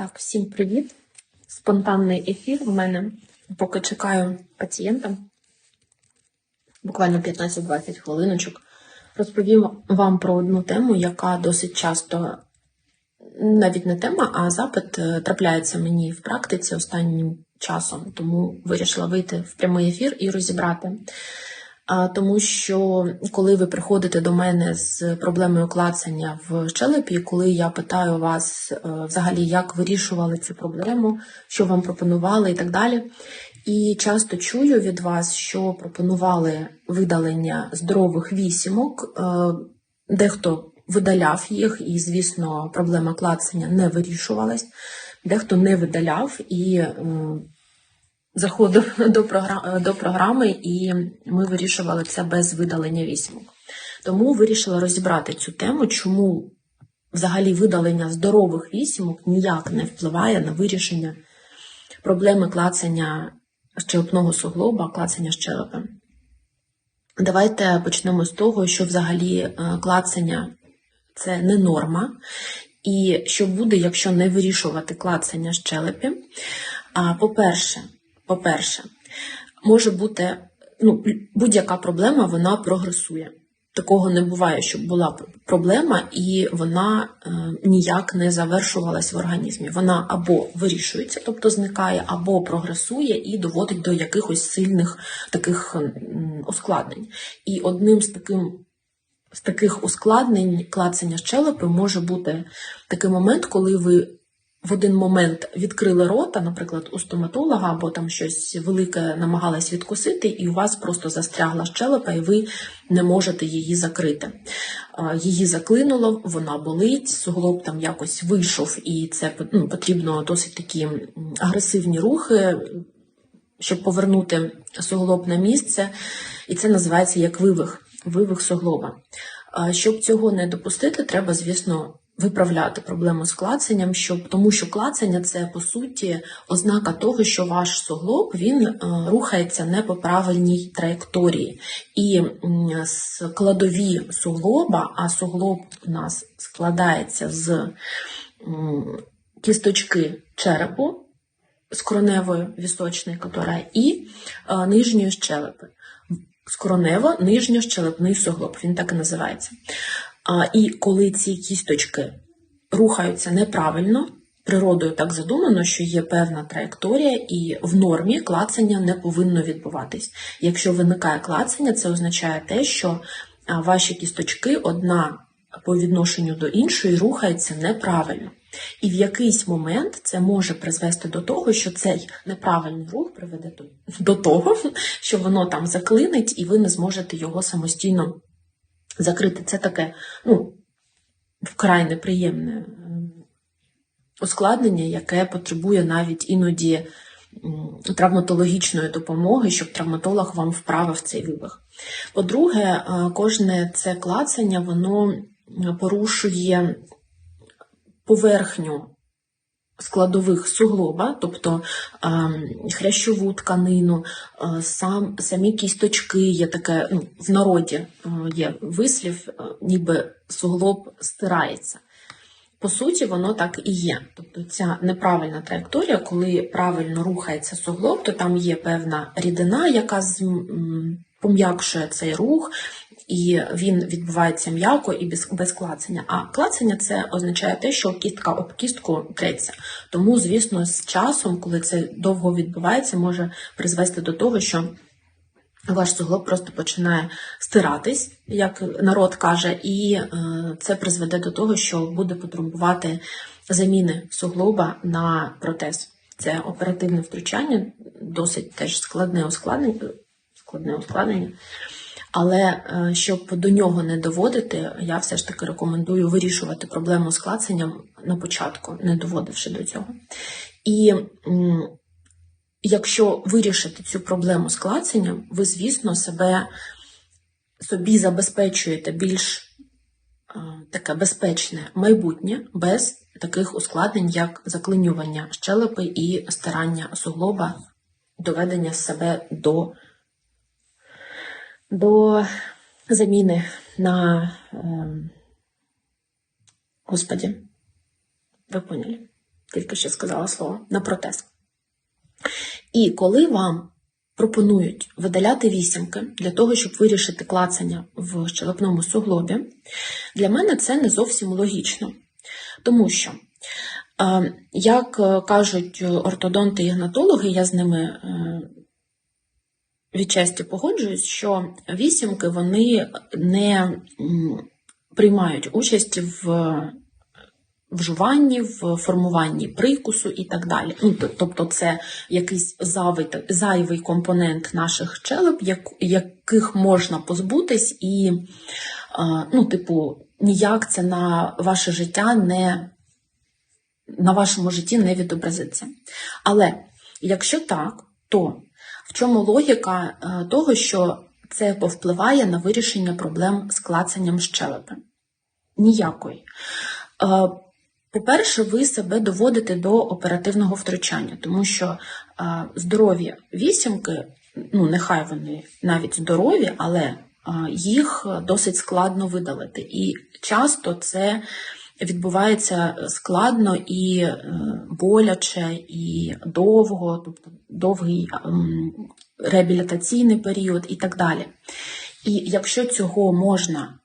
Так, всім привіт. Спонтанний ефір в мене. Поки чекаю пацієнта, буквально 15-20 хвилиночок, розповім вам про одну тему, яка досить часто, навіть не тема, а запит е, трапляється мені в практиці останнім часом, тому вирішила вийти в прямий ефір і розібрати. Тому що коли ви приходите до мене з проблемою клацання в щелепі, коли я питаю вас е, взагалі, як вирішували цю проблему, що вам пропонували і так далі. І часто чую від вас, що пропонували видалення здорових вісімок, е, дехто видаляв їх, і, звісно, проблема клацання не вирішувалась, дехто не видаляв і. Заходив до програми, до програми, і ми вирішували це без видалення вісімок. Тому вирішила розібрати цю тему, чому взагалі видалення здорових вісімок ніяк не впливає на вирішення проблеми клацання щелепного суглоба, клацання щелепи. Давайте почнемо з того, що взагалі е, клацання це не норма. І що буде, якщо не вирішувати клацання щелепі? А, По-перше, по-перше, може бути ну, будь-яка проблема, вона прогресує. Такого не буває, щоб була проблема, і вона е, ніяк не завершувалась в організмі. Вона або вирішується, тобто зникає, або прогресує і доводить до якихось сильних таких ускладнень. І одним з таким. З таких ускладнень клацання щелепи може бути такий момент, коли ви в один момент відкрили рота, наприклад, у стоматолога, або там щось велике намагались відкусити, і у вас просто застрягла щелепа, і ви не можете її закрити. Її заклинуло, вона болить, суглоб там якось вийшов, і це ну, потрібно досить такі агресивні рухи, щоб повернути суглоб на місце. І це називається як вивих, вивих суглоба. Щоб цього не допустити, треба, звісно, виправляти проблему з клацанням, щоб тому що клацання це по суті ознака того, що ваш суглоб він е, рухається не по правильній траєкторії. І складові суглоба, а суглоб у нас складається з кісточки черепу. З короневою вісточної котора і е, нижньої щелепи. Скоронево нижньощелепний суглоб, він так і називається. І коли ці кісточки рухаються неправильно, природою так задумано, що є певна траєкторія, і в нормі клацання не повинно відбуватись. Якщо виникає клацання, це означає те, що ваші кісточки одна по відношенню до іншої рухається неправильно. І в якийсь момент це може призвести до того, що цей неправильний рух приведе до того, що воно там заклинить, і ви не зможете його самостійно закрити. Це таке, ну, вкрай неприємне ускладнення, яке потребує навіть іноді травматологічної допомоги, щоб травматолог вам вправив цей вибах. По-друге, кожне це клацання, воно порушує поверхню складових суглоба, тобто хрящову тканину, сам, самі кісточки є таке, ну, в народі є вислів, ніби суглоб стирається. По суті, воно так і є. Тобто ця неправильна траєкторія, коли правильно рухається суглоб, то там є певна рідина, яка пом'якшує цей рух, і він відбувається м'яко і без, без клацання. А клацання це означає те, що кістка об кістку треться. Тому, звісно, з часом, коли це довго відбувається, може призвести до того, що ваш суглоб просто починає стиратись, як народ каже, і е, це призведе до того, що буде потребувати заміни суглоба на протез. Це оперативне втручання, досить теж складне ускладнення. Складне ускладнення. Але е, щоб до нього не доводити, я все ж таки рекомендую вирішувати проблему з клацанням на початку, не доводивши до цього. І якщо вирішити цю проблему з клацанням, ви, звісно, себе собі забезпечуєте більш е, таке безпечне майбутнє без таких ускладнень, як заклинювання щелепи і старання суглоба, доведення себе до до заміни на е, Господі. Ви поняли? тільки що сказала слово, на протез. І коли вам пропонують видаляти вісімки для того, щоб вирішити клацання в щелепному суглобі, для мене це не зовсім логічно. Тому що, е, як е, кажуть ортодонти і гнатологи, я з ними е, відчасті погоджуюсь, що вісімки вони не приймають участі в вживанні, в формуванні прикусу і так далі. Ну, тобто це якийсь зайвий, компонент наших челеп, як, яких можна позбутись, і, ну, типу, ніяк це на ваше життя не на вашому житті не відобразиться. Але якщо так, то в чому логіка е, того, що це повпливає на вирішення проблем з клацанням щелепи? Ніякої. Е, По-перше, ви себе доводите до оперативного втручання, тому що е, здорові вісімки, ну нехай вони навіть здорові, але їх досить складно видалити. І часто це відбувається складно і е, боляче, і довго, тобто довгий ем, реабілітаційний період і так далі. І якщо цього можна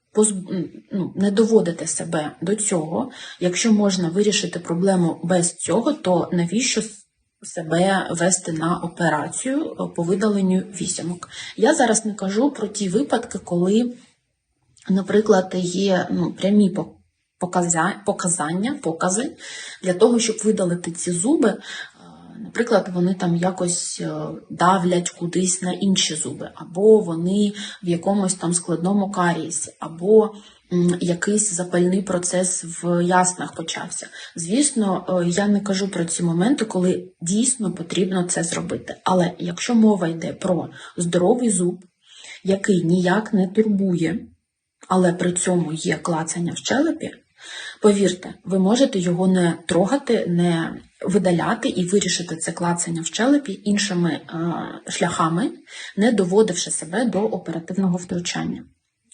ну, не доводити себе до цього, якщо можна вирішити проблему без цього, то навіщо себе вести на операцію е, по видаленню вісімок? Я зараз не кажу про ті випадки, коли, наприклад, є ну, прямі показання, покази для того, щоб видалити ці зуби. Е, Наприклад, вони там якось е, давлять кудись на інші зуби, або вони в якомусь там складному карієсі, або якийсь запальний процес в яснах почався. Звісно, е, я не кажу про ці моменти, коли дійсно потрібно це зробити. Але якщо мова йде про здоровий зуб, який ніяк не турбує, але при цьому є клацання в щелепі, повірте, ви можете його не трогати, не видаляти і вирішити це клацання в щелепі іншими е, шляхами, не доводивши себе до оперативного втручання.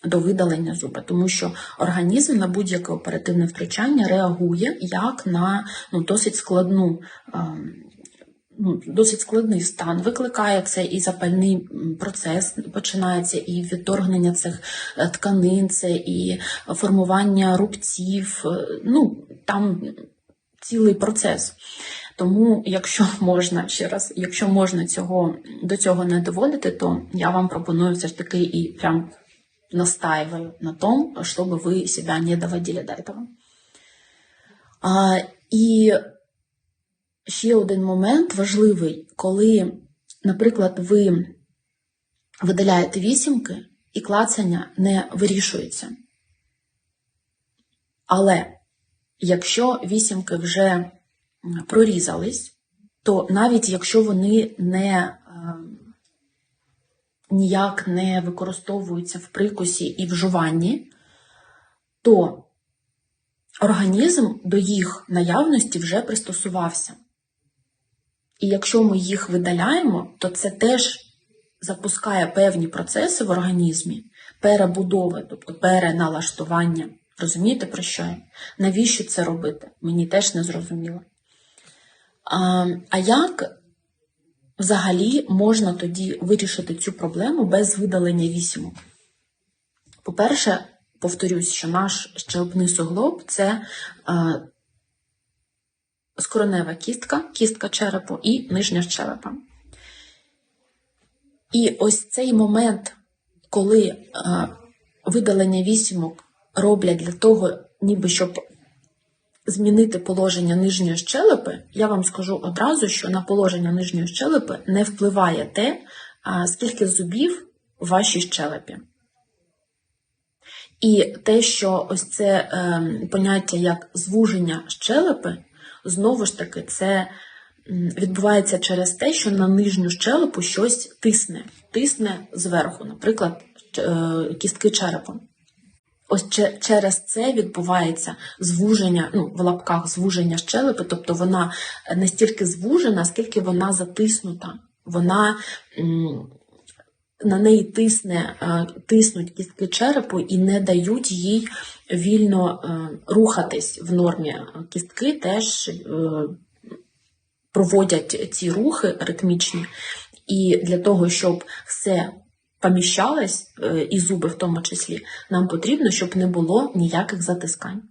До видалення зуба, тому що організм на будь-яке оперативне втручання реагує як на ну, досить складну ем, ну, досить складний стан. Викликає це і запальний м, процес, починається і відторгнення цих е, тканин, це і формування рубців. е, Ну, там цілий процес. Тому, якщо можна ще раз, якщо можна цього до цього не доводити, то я вам пропоную все ж таки і прям настаиваю на том, чтобы вы себя не доводили до этого. А, і ще один момент важливий, коли, наприклад, ви видаляєте вісімки і клацання не вирішується. Але якщо вісімки вже прорізались, то навіть якщо вони не е, ніяк не використовуються в прикусі і в жуванні, то організм до їх наявності вже пристосувався. І якщо ми їх видаляємо, то це теж запускає певні процеси в організмі перебудови, тобто переналаштування. Розумієте, про що я? Навіщо це робити? Мені теж не зрозуміло. А, а як взагалі можна тоді вирішити цю проблему без видалення вісімок? По-перше, повторюсь, що наш щелепний суглоб це е, скронева кістка, кістка черепу і нижня щелепа. І ось цей момент, коли е, видалення вісімок роблять для того, ніби щоб змінити положення нижньої щелепи, я вам скажу одразу, що на положення нижньої щелепи не впливає те, а, скільки зубів в вашій щелепі. І те, що ось це е, поняття як звуження щелепи, знову ж таки, це відбувається через те, що на нижню щелепу щось тисне, тисне зверху, наприклад, е, кістки черепа. Ось через це відбувається звуження, ну, в лапках звуження щелепи, тобто вона не стільки звужена, скільки вона затиснута. Вона на неї тисне, е, тиснуть кістки черепу і не дають їй вільно е, рухатись в нормі. Кістки теж е, проводять ці рухи ритмічні, і для того, щоб все поміщалось, е, і зуби в тому числі, нам потрібно, щоб не було ніяких затискань.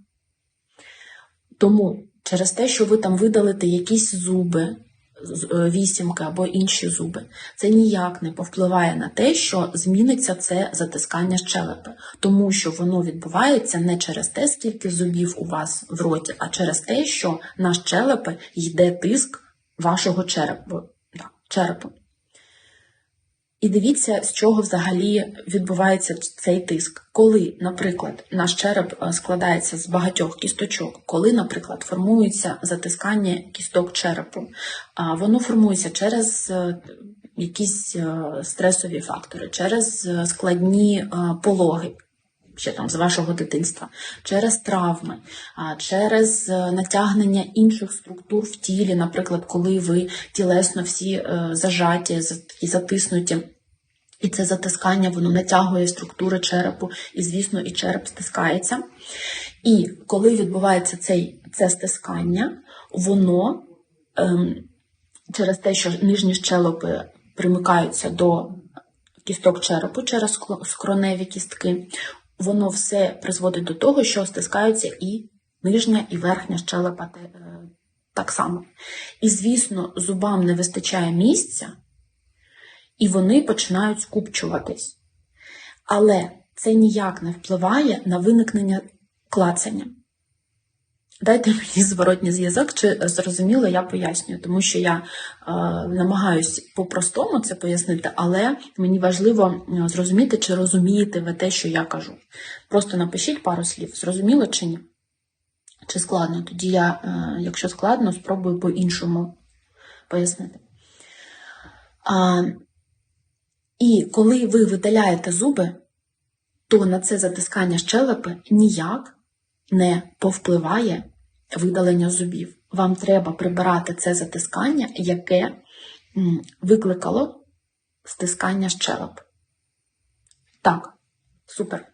Тому через те, що ви там видалите якісь зуби, вісімки або інші зуби, це ніяк не повпливає на те, що зміниться це затискання щелепи, тому що воно відбувається не через те, скільки зубів у вас в роті, а через те, що на щелепи йде тиск вашого черепу. Да, черепу. І дивіться, з чого взагалі відбувається цей тиск. Коли, наприклад, наш череп е, складається з багатьох кісточок, коли, наприклад, формується затискання кісток черепу, воно формується через е, якісь е, стресові фактори, через складні пологи. Ще там з вашого дитинства, через травми, через е, натягнення інших структур в тілі, наприклад, коли ви тілесно всі е, зажаті, за- такі затиснуті, і це затискання воно натягує структури черепу, і, звісно, і череп стискається. І коли відбувається цей, це стискання, воно ем, через те, що нижні щелепи примикаються до кісток черепу через скроневі кістки, воно все призводить до того, що стискаються і нижня, і верхня щелепа е, так само. І, звісно, зубам не вистачає місця, і вони починають скупчуватись. Але це ніяк не впливає на виникнення клацання. Дайте мені зворотній зв'язок, чи зрозуміло я пояснюю, тому що я е, намагаюсь по-простому це пояснити, але мені важливо зрозуміти, чи розумієте ви те, що я кажу. Просто напишіть пару слів, зрозуміло чи ні? Чи складно? Тоді я, е, якщо складно, спробую по-іншому пояснити. А, і коли ви видаляєте зуби, то на це затискання щелепи ніяк не повпливає видалення зубів. Вам треба прибирати це затискання, яке викликало стискання щелеп. Так, супер.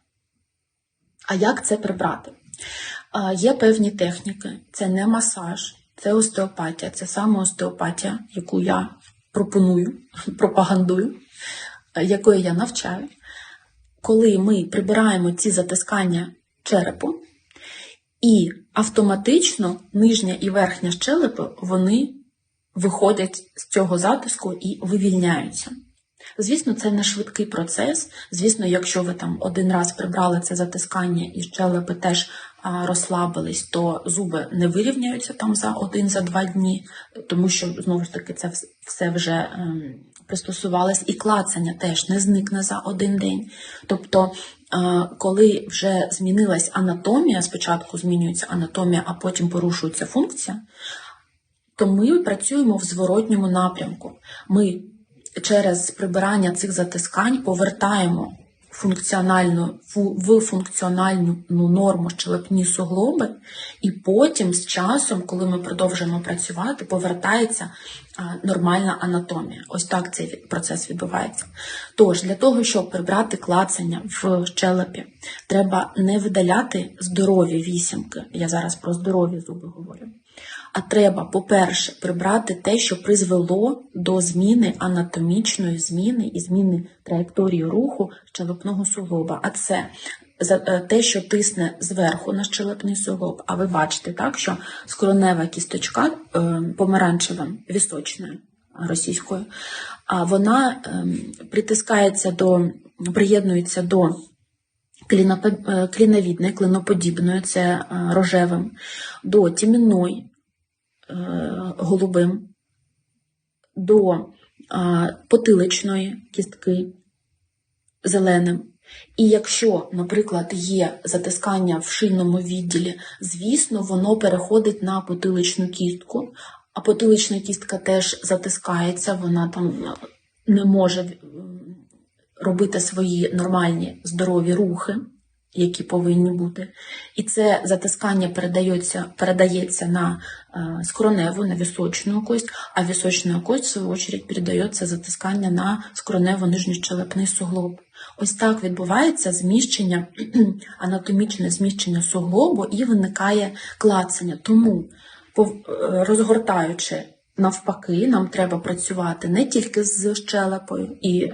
А як це прибрати? Є певні техніки. Це не масаж, це остеопатія, це саме остеопатія, яку я пропоную, пропагандую, якої я навчаю. Коли ми прибираємо ці затискання черепу, і автоматично нижня і верхня щелепи вони виходять з цього затиску і вивільняються. Звісно, це не швидкий процес. Звісно, якщо ви там один раз прибрали це затискання і щелепи теж розслабились, то зуби не вирівняються там за один, за два дні, тому що знову ж таки це все вже ем, пристосувалось, і клацання теж не зникне за один день. Тобто, коли вже змінилась анатомія, спочатку змінюється анатомія, а потім порушується функція, то ми працюємо в зворотньому напрямку. Ми через прибирання цих затискань повертаємо функціональну, в функціональну ну, норму щелепні суглоби, і потім з часом, коли ми продовжуємо працювати, повертається нормальна анатомія. Ось так цей процес відбувається. Тож, для того, щоб прибрати клацання в щелепі, треба не видаляти здорові вісімки. Я зараз про здорові зуби говорю. А треба, по-перше, прибрати те, що призвело до зміни анатомічної зміни і зміни траєкторії руху щелепного суглоба. А це е, те, що тисне зверху на щелепний суглоб. А ви бачите, так, що скронева кісточка е, помаранчевим вісочною російською, вона ем, притискається до, приєднується до е, кліновідної, клиноподібної, це е, рожевим, до тімінної, е, голубим, до е, потиличної кістки зеленим. І якщо, наприклад, є затискання в шийному відділі, звісно, воно переходить на потиличну кістку, а потилична кістка теж затискається, вона там е, не може робити свої нормальні здорові рухи, які повинні бути. І це затискання передається, передається на э, скроневую, на височную кость, а височная кость, в свою очередь, передается затискання на скронево-нижньощелепний суглоб. Ось так відбувається зміщення, анатомічне зміщення суглобу і виникає клацання. Тому, е, розгортаючи навпаки, нам треба працювати не тільки з щелепою і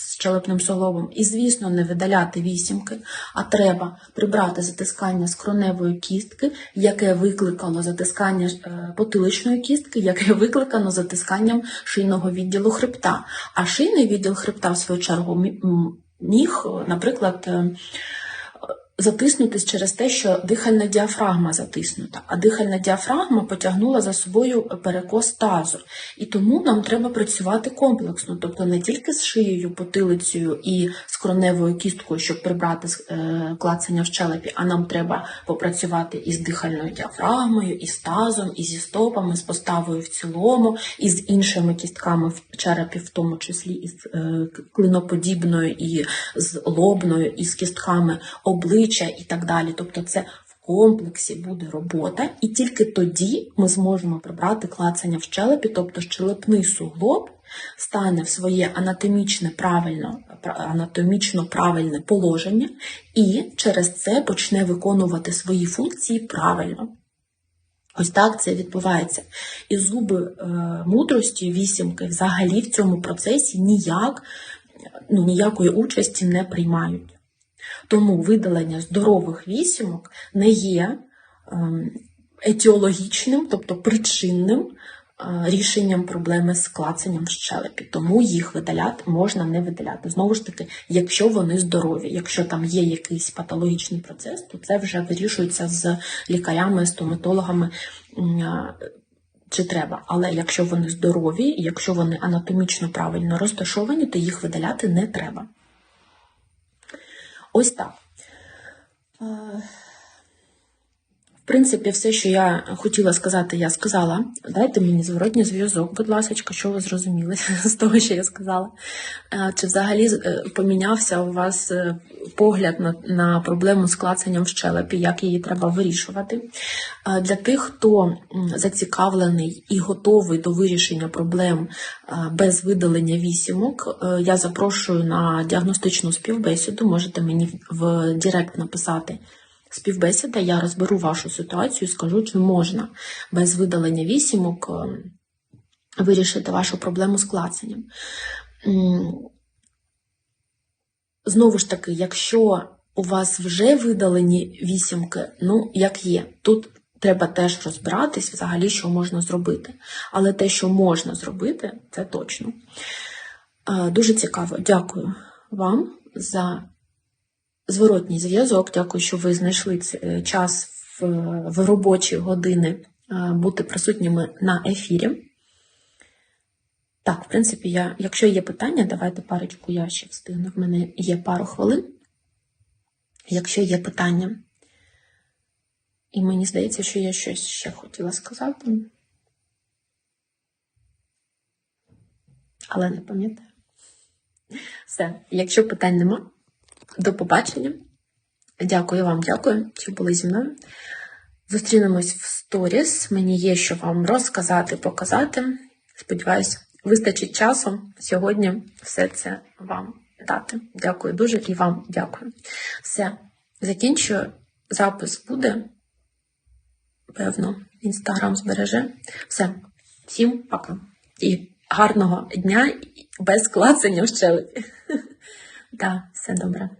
з щелепним суглобом, і, звісно, не видаляти вісімки, а треба прибрати затискання скроневої кістки, яке викликало затискання е, потиличної кістки, яке викликано затисканням шийного відділу хребта. А шийний відділ хребта, в свою чергу, міг, наприклад, е, затиснутись через те, що дихальна діафрагма затиснута, а дихальна діафрагма потягнула за собою перекос тазу. І тому нам треба працювати комплексно, тобто не тільки з шиєю, потилицею і скроневою кісткою, щоб прибрати е, клацання в щелепі, а нам треба попрацювати із дихальною діафрагмою, і з тазом, і зі стопами, з поставою в цілому, і з іншими кістками в черепі, в тому числі із е, клиноподібною, і з лобною, і з кістками обличчя і так далі. Тобто це в комплексі буде робота, і тільки тоді ми зможемо прибрати клацання в щелепі, тобто щелепний суглоб стане в своє анатомічне правильно, анатомічно правильне положення, і через це почне виконувати свої функції правильно. Ось так це відбувається. І зуби е, мудрості, вісімки, взагалі в цьому процесі ніяк, ну, ніякої участі не приймають. Тому видалення здорових вісімок не є ем, етіологічним, тобто причинним е, рішенням проблеми з клацанням в щелепі. Тому їх видаляти можна не видаляти. Знову ж таки, якщо вони здорові, якщо там є якийсь патологічний процес, то це вже вирішується з лікарями, стоматологами. е, Чи треба, але якщо вони здорові, якщо вони анатомічно правильно розташовані, то їх видаляти не треба. Ось так. Принципі, все, що я хотіла сказати, я сказала. Дайте мені зворотній зв'язок, будь ласка, що ви зрозуміли з того, що я сказала. Е, Чи взагалі е, помінявся у вас е, погляд на, на проблему з клацанням в щелепі, як її треба вирішувати? Для тих, хто зацікавлений і готовий до вирішення проблем без видалення вісімок, я запрошую на діагностичну співбесіду. Можете мені в Директ написати співбесіда, я розберу вашу ситуацію, скажу, чи можна без видалення вісімок е, вирішити вашу проблему з клацанням. Знову ж таки, якщо у вас вже видалені вісімки, ну як є, тут треба теж розбиратись взагалі, що можна зробити. Але те, що можна зробити, це точно. Е, Дуже цікаво. Дякую вам за зворотній зв'язок. Дякую, що ви знайшли е, час в, в робочі години е, бути присутніми на ефірі. Так, в принципі, я, якщо є питання, давайте парочку я ще встигну. В мене є пару хвилин. Якщо є питання, і мені здається, що я щось ще хотіла сказати, але не пам'ятаю. Все, якщо питань нема, до побачення. Дякую вам, дякую, що були зі мною. Зустрінемось в сторіс. Мені є що вам розказати, показати. Сподіваюсь, вистачить часу сьогодні все це вам дати. Дякую дуже і вам дякую. Все, закінчую. Запис буде. Певно, інстаграм збереже. Все, всім пока. І гарного дня без клацання в щелепі. Так, все добре.